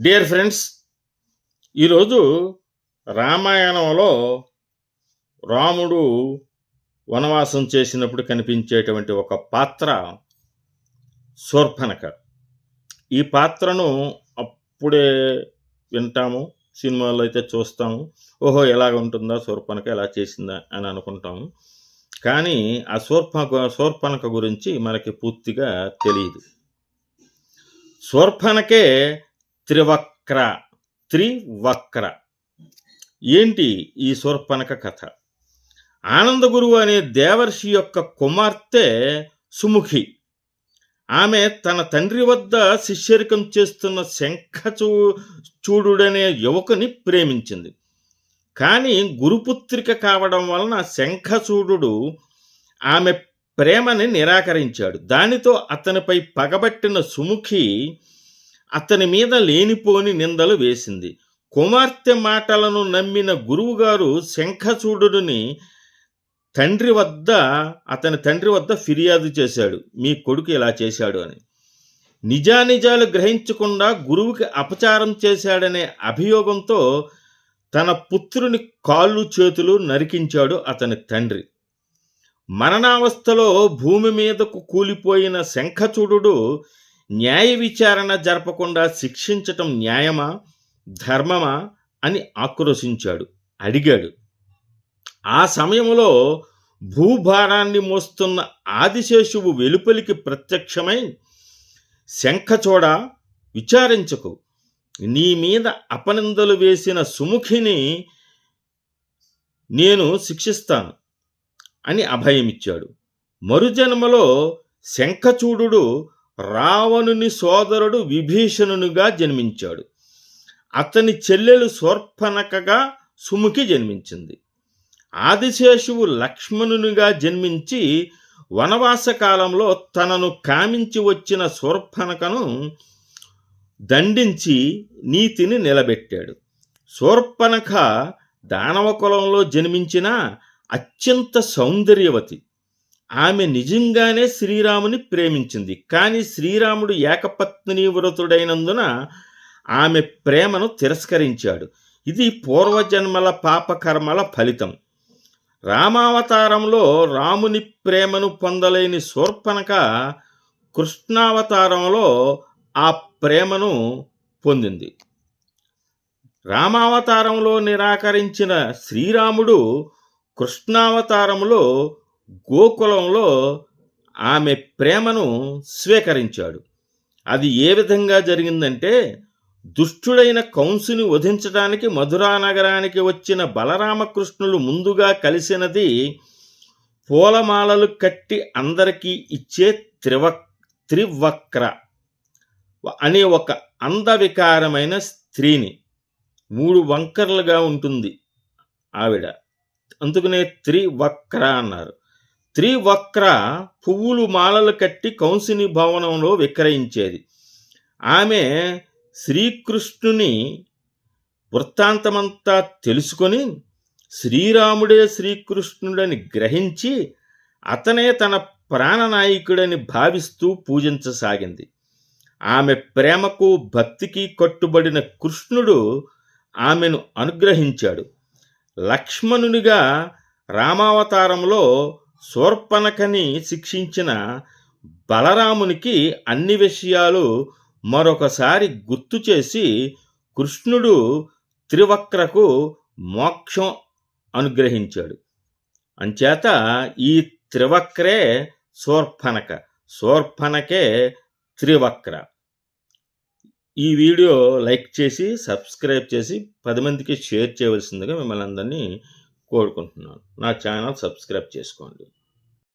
Dear friends ఈరోజు రామాయణంలో రాముడు వనవాసం చేసినప్పుడు కనిపించేటువంటి ఒక పాత్ర శూర్పణక ఈ పాత్రను అప్పుడే వింటాము సినిమాల్లో అయితే చూస్తాము. ఓహో ఎలాగ ఉంటుందా శూర్పణక ఎలా చేసిందా అని అనుకుంటాము. కానీ ఆ శూర్పణక శూర్పణక గురించి మనకి పూర్తిగా తెలియదు. శూర్పణకే త్రివక్ర త్రివక్ర. ఏంటి ఈ శూర్పణక కథ? ఆనందగురువు అనే దేవర్షి యొక్క కుమార్తె సుముఖి. ఆమె తన తండ్రి వద్ద శిష్యరికం చేస్తున్న శంఖచూ చూడుడనే యువకుని ప్రేమించింది. కానీ గురుపుత్రిక కావడం వలన శంఖచూడు ఆమె ప్రేమని నిరాకరించాడు. దానితో అతనిపై పగబట్టిన సుముఖి అతని మీద లేనిపోని నిందలు వేసింది. కుమార్తె మాటలను నమ్మిన గురువుగారు శంఖచూడుని తండ్రి వద్ద అతని తండ్రి వద్ద ఫిర్యాదు చేశాడు. మీ కొడుకు ఇలా చేశాడు అని. నిజానిజాలు గ్రహించకుండా గురువుకి అపచారం చేశాడనే అభియోగంతో తన పుత్రుని కాళ్ళు చేతులు నరికించాడు అతని తండ్రి. మరణావస్థలో భూమి మీదకు కూలిపోయిన శంఖచూడు న్యాయ విచారణ జరపకుండా శిక్షించటం న్యాయమా ధర్మమా అని ఆక్రోశించాడు. అడిగాడు. ఆ సమయంలో భూభారాన్ని మోస్తున్న ఆదిశేషువు వెలుపలికి ప్రత్యక్షమై శంఖచోడ విచారించకు. నీ మీద అపనిందలు వేసిన సుముఖిని నేను శిక్షిస్తాను అని అభయమిచ్చాడు. మరుజన్మలో శంఖచూడు రావణుని సోదరుడు విభీషణునిగా జన్మించాడు. అతని చెల్లెలు శూర్పణకగా సుముఖి జన్మించింది. ఆదిశేషువు లక్ష్మణునిగా జన్మించి వనవాస కాలంలో తనను కామించి వచ్చిన శూర్పణకను దండించి నీతిని నిలబెట్టాడు. శూర్పణఖ దానవ కులంలో జన్మించిన అత్యంత సౌందర్యవతి. ఆమె నిజంగానే శ్రీరాముని ప్రేమించింది. కానీ శ్రీరాముడు ఏకపత్ని వ్రతుడైనందున ఆమె ప్రేమను తిరస్కరించాడు. ఇది పూర్వజన్మల పాపకర్మల ఫలితం. రామావతారంలో రాముని ప్రేమను పొందలేని శూర్పణక కృష్ణావతారంలో ఆ ప్రేమను పొందింది. రామావతారంలో నిరాకరించిన శ్రీరాముడు కృష్ణావతారంలో గోకులంలో ఆమె ప్రేమను స్వీకరించాడు. అది ఏ విధంగా జరిగిందంటే దుష్టుడైన కంసుని వధించడానికి మధురా నగరానికి వచ్చిన బలరామకృష్ణులు ముందుగా కలిసినది పూలమాలలు కట్టి అందరికీ ఇచ్చే త్రివ త్రివక్ర అనే ఒక అందవికారమైన స్త్రీని. మూడు వంకర్లుగా ఉంటుంది ఆవిడ. అందుకనే త్రివక్ర అన్నారు. త్రివక్ర పువ్వులు మాలలు కట్టి కంసుని భవనంలో విక్రయించేది. ఆమె శ్రీకృష్ణుని వృత్తాంతమంతా తెలుసుకొని శ్రీరాముడే శ్రీకృష్ణుడని గ్రహించి అతనే తన ప్రాణనాయకుడని భావిస్తూ పూజించసాగింది. ఆమె ప్రేమకు భక్తికి కట్టుబడిన కృష్ణుడు ఆమెను అనుగ్రహించాడు. లక్ష్మణునిగా రామావతారంలో శూర్పణకని శిక్షించిన బలరామునికి అన్ని విషయాలు మరొకసారి గుర్తు చేసి కృష్ణుడు త్రివక్రకు మోక్షం అనుగ్రహించాడు. అంచేత ఈ త్రివక్రే శూర్పణక శూర్పణకే త్రివక్ర. ఈ వీడియో లైక్ చేసి సబ్స్క్రైబ్ చేసి పది మందికి షేర్ చేయవలసిందిగా మిమ్మల్ని అందరినీ కోరుకుంటున్నాను. నా ఛానల్ సబ్స్క్రైబ్ చేసుకోండి.